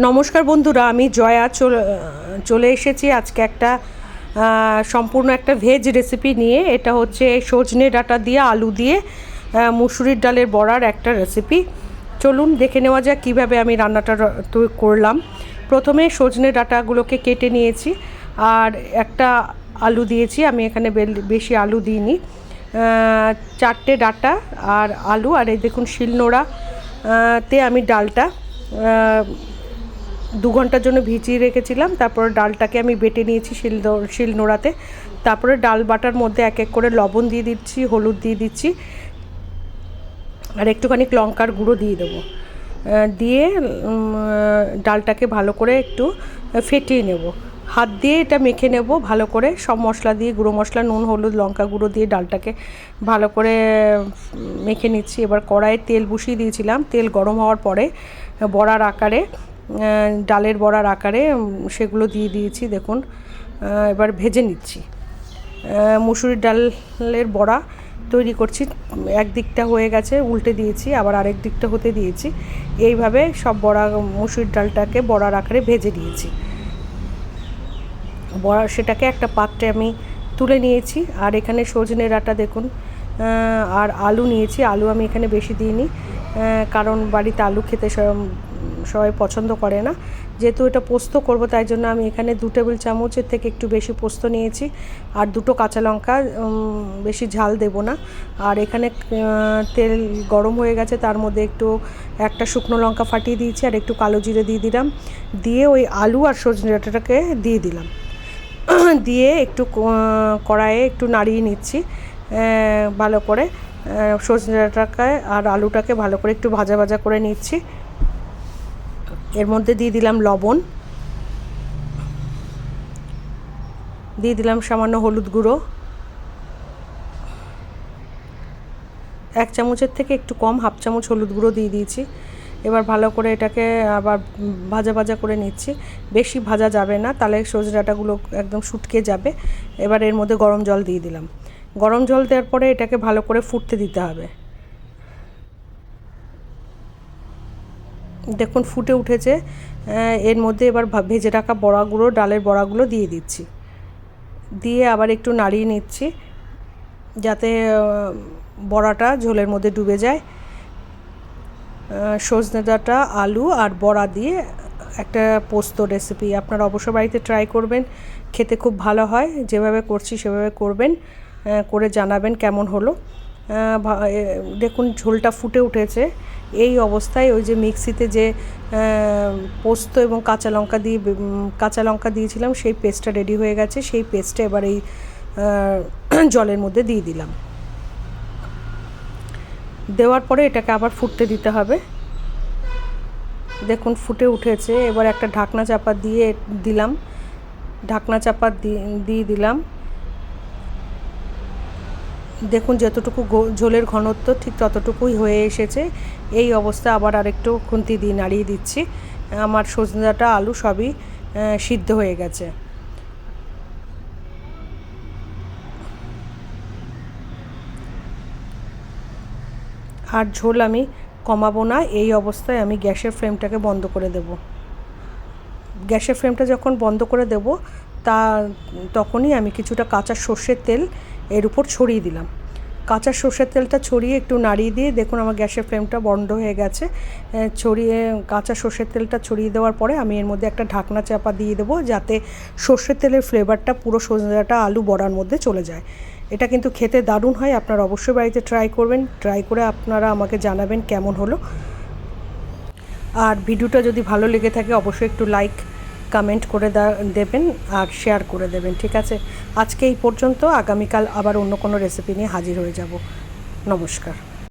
নমস্কার বন্ধুরা, আমি জয়া চলে এসেছি আজকে একটা সম্পূর্ণ একটা ভেজ রেসিপি নিয়ে। এটা হচ্ছে সজনে ডাটা দিয়ে আলু দিয়ে মুসুরির ডালের বড়ার একটা রেসিপি চলুন দেখে নেওয়া যাক কীভাবে আমি রান্নাটা করলাম। প্রথমে সজনে ডাটাগুলোকে কেটে নিয়েছি, আর একটা আলু দিয়েছি। আমি এখানে বেশি আলু দিইনি। চারটে ডাটা আর আলু, আর এই দেখুন শিলনোড়া তে আমি ডালটা দু ঘণ্টার জন্য ভিজিয়ে রেখেছিলাম, তারপরে ডালটাকে আমি বেটে নিয়েছি শিল শিল নোড়াতে। তারপরে ডাল বাটার মধ্যে এক এক করে লবণ দিয়ে দিচ্ছি, হলুদ দিয়ে দিচ্ছি, আর একটুখানি লঙ্কার গুঁড়ো দিয়ে দেবো। দিয়ে ডালটাকে ভালো করে একটু ফেটিয়ে নেব। হাত দিয়ে এটা মেখে নেব ভালো করে, সব মশলা দিয়ে, গুঁড়ো মশলা, নুন, হলুদ, লঙ্কা গুঁড়ো দিয়ে ডালটাকে ভালো করে মেখে নিচ্ছি। এবার কড়াইয়ে তেল বসিয়ে দিয়েছিলাম। তেল গরম হওয়ার পরে বড়ার আকারে ডালের বড়ার আকারে সেগুলো দিয়ে দিয়েছি, দেখুন। এবার ভেজে নিচ্ছি। মুসুরির ডালের বড়া তৈরি করছি। এক দিকটা হয়ে গেছে, উল্টে দিয়েছি, আবার আরেক দিকটা হতে দিয়েছি। এইভাবে সব বড়া, মুসুরির ডালটাকে বড়ার আকারে ভেজে দিয়েছি বড়া, সেটাকে একটা পাত্রে আমি তুলে নিয়েছি, আর এখানে সজনে ডাঁটা দেখুন। আর আলু নিয়েছি, আলু আমি এখানে বেশি দিইনি কারণ বাড়িতে আলু খেতে সবাই পছন্দ করে না। যেহেতু এটা পোস্ত করব, তাই জন্য আমি এখানে দু টেবিল চামচের থেকে একটু বেশি পোস্ত নিয়েছি। আর দুটো কাঁচা লঙ্কা বেশি ঝাল দেব না। আর এখানে তেল গরম হয়ে গেছে, তার মধ্যে একটু একটা শুকনো লঙ্কা ফাটিয়ে দিয়েছি আর একটু কালো জিরে দিয়ে দিলাম। দিয়ে ওই আলু আর সজনে ডাঁটাটাকে দিয়ে দিলাম। দিয়ে একটু কড়াইয়ে একটু নাড়িয়ে নিচ্ছি ভালো করে। সজনে ডাঁটাকে আর আলুটাকে ভালো করে একটু ভাজা ভাজা করে নিচ্ছি। এর মধ্যে দিয়ে দিলাম লবণ। দিয়ে দিলাম সামান্য হলুদ গুঁড়ো। এক চামচের থেকে একটু কম, হাফ চামচ হলুদ গুঁড়ো দিয়ে দিয়েছি। এবার ভালো করে এটাকে আবার ভাজা ভাজা করে নিচ্ছি। বেশি ভাজা যাবে না, তাহলে সজনে ডাঁটাগুলো একদম শুটকে যাবে। এবার এর মধ্যে গরম জল দিয়ে দিলাম। গরম জল দেওয়ার পরে এটাকে ভালো করে ফুটতে দিতে হবে। দেখুন, ফুটে উঠেছে। এর মধ্যে এবার ভেজে রাখা বড়াগুলো ডালের বড়াগুলো দিয়ে দিচ্ছি। দিয়ে আবার একটু নাড়িয়ে নিচ্ছি যাতে বড়াটা ঝোলের মধ্যে ডুবে যায়। সজনে ডাঁটা আলু আর বড়া দিয়ে একটা পোস্ত রেসিপি আপনারা অবশ্যই বাড়িতে ট্রাই করবেন, খেতে খুব ভালো হয়। যেভাবে করছি সেভাবে করবেন করে জানাবেন কেমন হলো। দেখুন, ঝোলটা ফুটে উঠেছে। এই অবস্থায় ওই যে মিক্সিতে যে পোস্ত এবং কাঁচা লঙ্কা দিয়ে কাঁচা লঙ্কা দিয়েছিলাম, সেই পেস্টটা রেডি হয়ে গেছে। সেই পেস্টটা এবার এই জলের মধ্যে দিয়ে দিলাম। দেওয়ার পরে এটাকে আবার ফুটতে দিতে হবে। দেখুন, ফুটে উঠেছে। এবার একটা ঢাকনা চাপা দিয়ে দিলাম। ঢাকনা চাপা দিয়ে দিলাম। দেখুন, যতটুকু ঝোলের ঘনত্ব ঠিক ততটুকুই হয়ে এসেছে। এই অবস্থা আবার আরেকটু খুন্তি দিয়ে নাড়িয়ে দিচ্ছি। আমার সজনে ডাঁটা আলু সবই সিদ্ধ হয়ে গেছে। আর ঝোল আমি কমাবো না, এই অবস্থায় আমি গ্যাসের ফ্লেমটাকে বন্ধ করে দেব। গ্যাসের ফ্লেমটা যখন বন্ধ করে দেব, তা, তখনই আমি কিছুটা কাঁচা সর্ষের তেল এর উপর ছড়িয়ে দিলাম। কাঁচা সর্ষের তেলটা ছড়িয়ে একটু নাড়িয়ে দিয়ে দেখুন আমার গ্যাসের ফ্লেমটা বন্ধ হয়ে গেছে। ছড়িয়ে কাঁচা সর্ষের তেলটা ছড়িয়ে দেওয়ার পরে আমি এর মধ্যে একটা ঢাকনা চাপা দিয়ে দেবো যাতে সর্ষের তেলের ফ্লেভারটা পুরো সজনাটা আলু বড়ার মধ্যে চলে যায়। এটা কিন্তু খেতে দারুণ হয়, আপনারা অবশ্যই বাড়িতে ট্রাই করবেন। ট্রাই করে আপনারা আমাকে জানাবেন কেমন হলো। আর ভিডিওটা যদি ভালো লেগে থাকে, অবশ্যই একটু লাইক কমেন্ট করে দেবেন আর শেয়ার করে দেবেন, ঠিক আছে? আজকে এই পর্যন্ত, আগামীকাল আবার অন্য কোনো রেসিপি নিয়ে হাজির হয়ে যাব। নমস্কার।